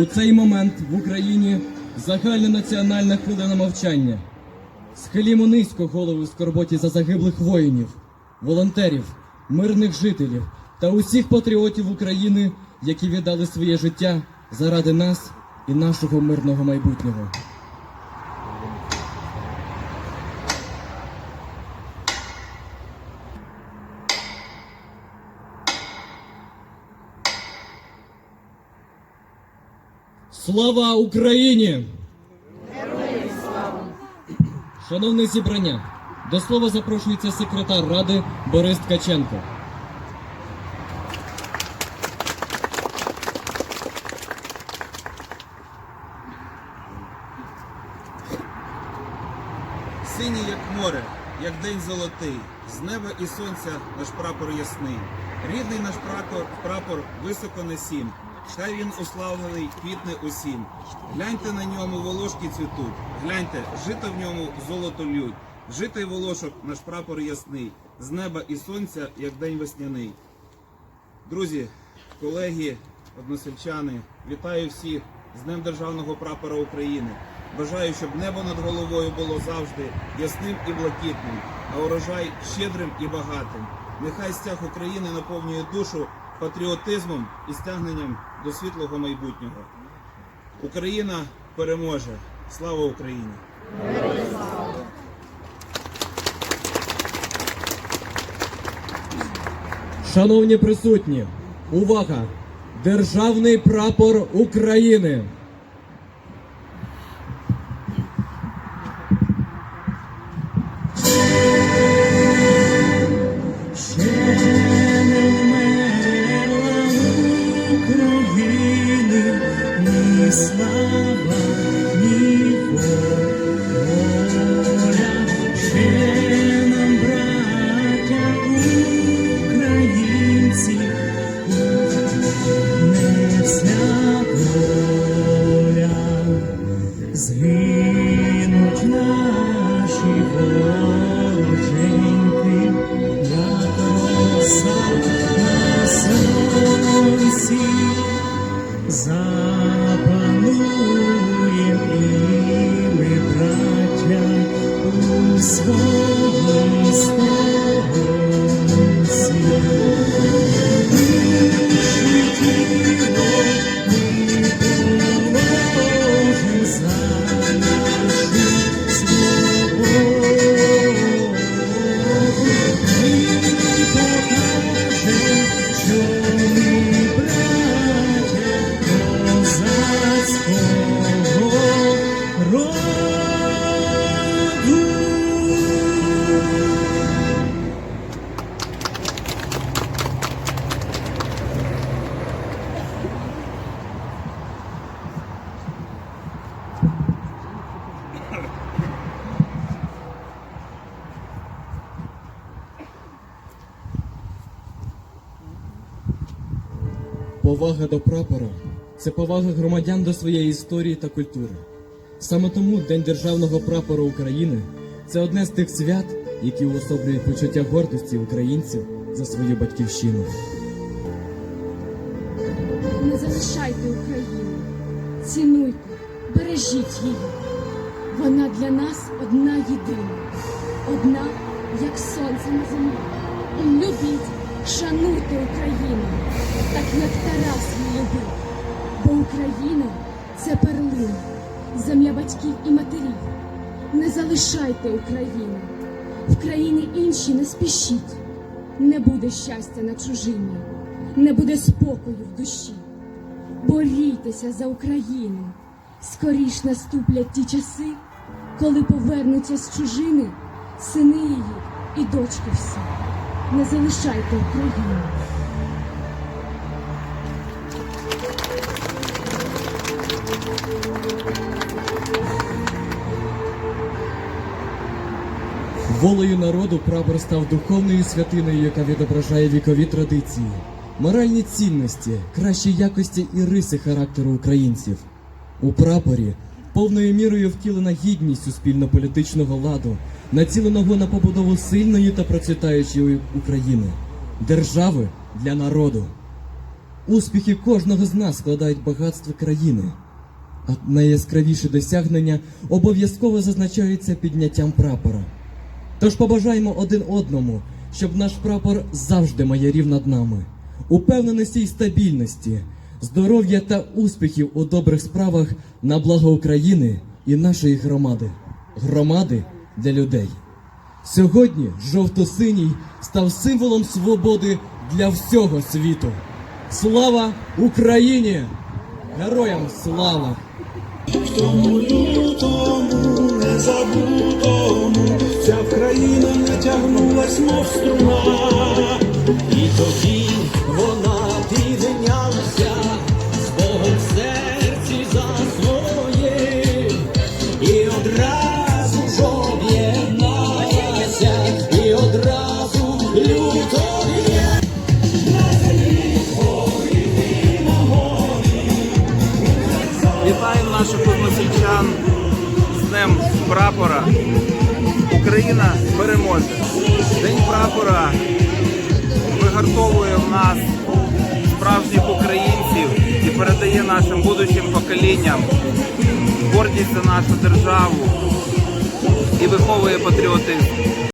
У цей момент в Україні загальнонаціональна хвилина мовчання. Схилімо низько голови в скорботі за загиблих воїнів, волонтерів, мирних жителів та усіх патріотів України, які віддали своє життя заради нас і нашого мирного майбутнього. Слава Україні! Шановне зібрання, до слова запрошується секретар Ради Борис Ткаченко. Синій, як море, як день золотий, з неба і сонця наш прапор ясний. Рідний наш прапор, прапор високо на сім. Хай він уславлений, квітне усім. Гляньте на ньому волошки цвітуть. Гляньте, жито в ньому золото лють. Жито й волошок наш прапор ясний. З неба і сонця, як день весняний. Друзі, колеги, односельчани, вітаю всіх з Днем Державного прапора України. Бажаю, щоб небо над головою було завжди ясним і блакитним, а урожай щедрим і багатим. Нехай стяг України наповнює душу патріотизмом і стягненням до світлого майбутнього. Україна переможе. Слава Україні! Шановні присутні, увага! Державний прапор України. Ні слава, Повага до прапора це повага громадян до своєї історії та культури. Саме тому День Державного прапора України це одне з тих свят, які уособлюють почуття гордості українців за свою батьківщину. Не залишайте Україну, цінуйте, бережіть її. Вона для нас одна єдина, одна, як сонце на землі. Любіть, шануйте Україну, так як Тарас її любив. Бо Україна це перлина, земля батьків і матерів. Не залишайте Україну. В країни інші не спішіть. Не буде щастя на чужині, не буде спокою в душі. Борітеся за Україну. Скоріш наступлять ті часи, коли повернуться з чужини сини її і дочки всі. Не залишайте Україну. Волею народу прапор став духовною святиною, яка відображає вікові традиції, моральні цінності, кращі якості і риси характеру українців. У прапорі повною мірою втілена гідність суспільно-політичного ладу, націленого на побудову сильної та процвітаючої України, держави для народу. Успіхи кожного з нас складають багатство країни, а найяскравіші досягнення обов'язково зазначаються підняттям прапора. Тож побажаємо один одному, щоб наш прапор завжди майорів над нами, упевненості й стабільності, здоров'я та успіхів у добрих справах на благо України і нашої громади. Громади для людей. Сьогодні жовто-синій став символом свободи для всього світу. Слава Україні! Героям слава! Тому лютому незабутому ця країна натягнулась, мов струна, і тоді наших односельчан з Днем прапора. Україна переможе. День прапора вигартовує в нас справжніх українців і передає нашим будущим поколінням гордість за нашу державу і виховує патріотизм.